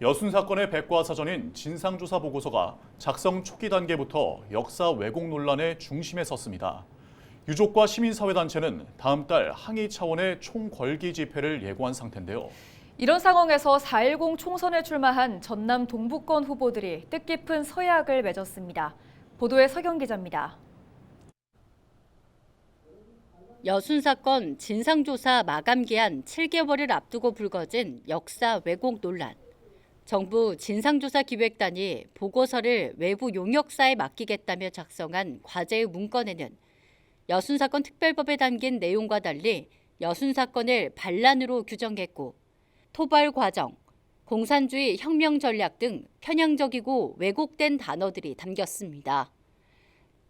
여순 사건의 백과사전인 진상조사 보고서가 작성 초기 단계부터 역사 왜곡 논란의 중심에 섰습니다. 유족과 시민사회단체는 다음 달 항의 차원의 총궐기 집회를 예고한 상태인데요. 이런 상황에서 4.10 총선에 출마한 전남 동부권 후보들이 뜻깊은 서약을 맺었습니다. 보도에 서경 기자입니다. 여순 사건 진상조사 마감 기한 7개월을 앞두고 불거진 역사 왜곡 논란. 정부 진상조사 기획단이 보고서를 외부 용역사에 맡기겠다며 작성한 과제의 문건에는 여순 사건 특별법에 담긴 내용과 달리 여순 사건을 반란으로 규정했고 토벌 과정, 공산주의 혁명 전략 등 편향적이고 왜곡된 단어들이 담겼습니다.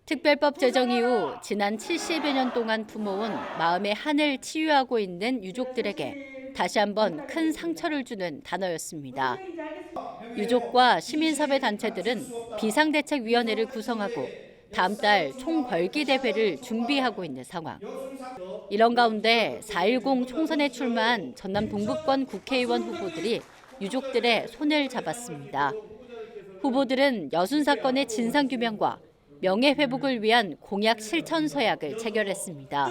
특별법 제정 이후 지난 70여 년 동안 품어온 마음의 한을 치유하고 있는 유족들에게 다시 한번 큰 상처를 주는 단어였습니다. 유족과 시민사회 단체들은 비상대책위원회를 구성하고 다음 달 총궐기 대회를 준비하고 있는 상황. 이런 가운데 4.10 총선에 출마한 전남 동북권 국회의원 후보들이 유족들의 손을 잡았습니다. 후보들은 여순 사건의 진상 규명과 명예 회복을 위한 공약 실천 서약을 체결했습니다.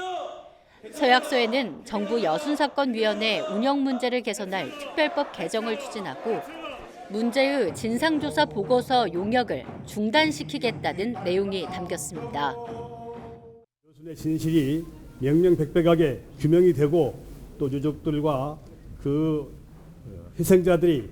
서약서에는 정부 여순 사건 위원회 운영 문제를 개선할 특별법 개정을 추진하고 문제의 진상조사 보고서 용역을 중단시키겠다는 내용이 담겼습니다. 여순의 진실이 명명백백하게 규명이 되고 또 유족들과 그 어, 희생자들이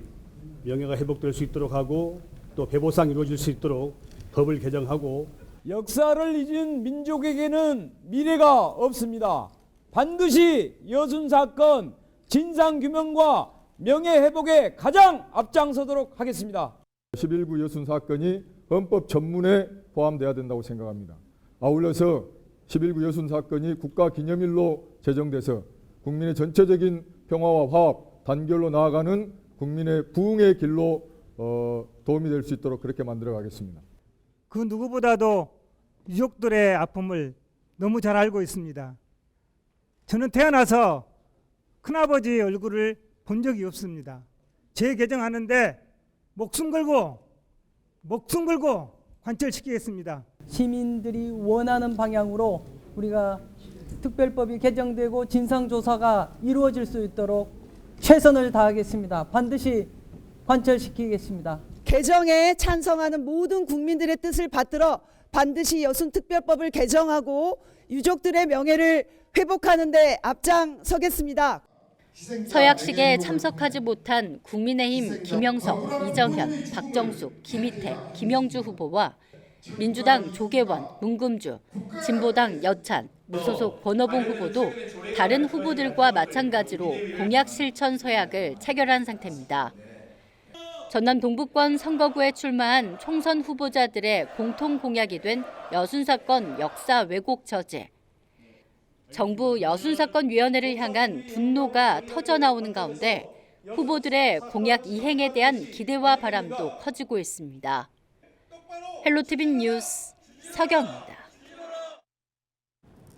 명예가 회복될 수 있도록 하고 또 배보상 이루어질 수 있도록 법을 개정하고 역사를 잊은 민족에게는 미래가 없습니다. 반드시 여순 사건 진상 규명과 명예 회복에 가장 앞장서도록 하겠습니다. 11구 여순 사건이 헌법 전문에 포함돼야 된다고 생각합니다. 아울러서 11구 여순 사건이 국가 기념일로 제정돼서 국민의 전체적인 평화와 화합, 단결로 나아가는 국민의 부흥의 길로 어, 도움이 될 수 있도록 그렇게 만들어 가겠습니다. 그 누구보다도 유족들의 아픔을 너무 잘 알고 있습니다. 저는 태어나서 큰아버지의 얼굴을 본 적이 없습니다. 재개정하는데 목숨 걸고 목숨 걸고 관철시키겠습니다. 시민들이 원하는 방향으로 우리가 특별법이 개정되고 진상조사가 이루어질 수 있도록 최선을 다하겠습니다. 반드시 관철시키겠습니다. 개정에 찬성하는 모든 국민들의 뜻을 받들어 반드시 여순 특별법을 개정하고 유족들의 명예를 회복하는 데 앞장서겠습니다. 서약식에 참석하지 못한 국민의힘 김영석, 이정현, 박정숙, 김희태, 김영주 후보와 민주당 조계원, 문금주, 진보당 여찬, 무소속 권어봉 후보도 다른 후보들과 마찬가지로 공약 실천 서약을 체결한 상태입니다. 전남 동북권 선거구에 출마한 총선 후보자들의 공통 공약이 된 여순 사건 역사 왜곡 저지. 정부 여순 사건 위원회를 향한 분노가 터져 나오는 가운데 후보들의 공약 이행에 대한 기대와 바람도 커지고 있습니다. 헬로티비 뉴스 서경입니다.